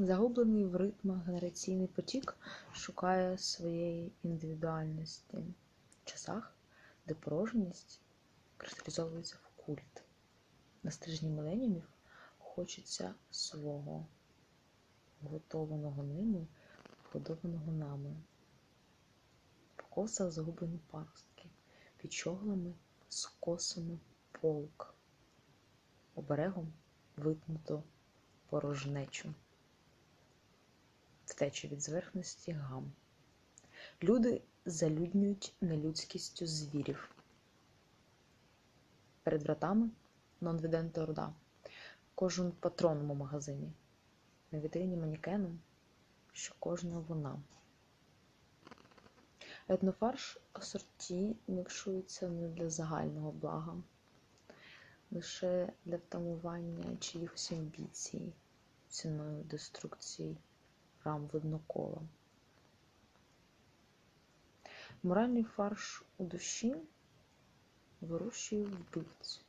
Загублений в ритмах генераційний потік шукає своєї індивідуальності в часах, де порожність кристалізовується в культ. На стрижні миленіумів хочеться свого, готованого ними, вгодованого нами. В косах загублені паростки, під чоглами скосами полк, оберегом витнуто порожнечу, втеча від зверхності гам. Люди залюднюють нелюдськістю звірів. Перед вратами нон-віденте орда. Кожен патроном у магазині. На вітрині манікеном, що кожна вона. Етнофарш асорті мікшується не для загального блага, лише для втамування чиїхось амбіцій, ціною деструкції рам виднокола. Моральний фарш у душі вирощує вбивць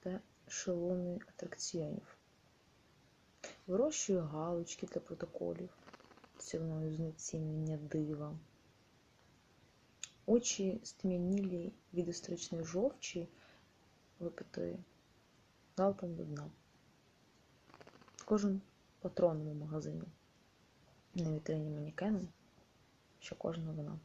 та шелони атракціонів. Вирощує галочки для протоколів, ціною знецінення дива. Очі стмянілі від історичної жовчі випитої залпом до дна. Кожен патроном у магазині. На вітрині манікеном, що кожна вона.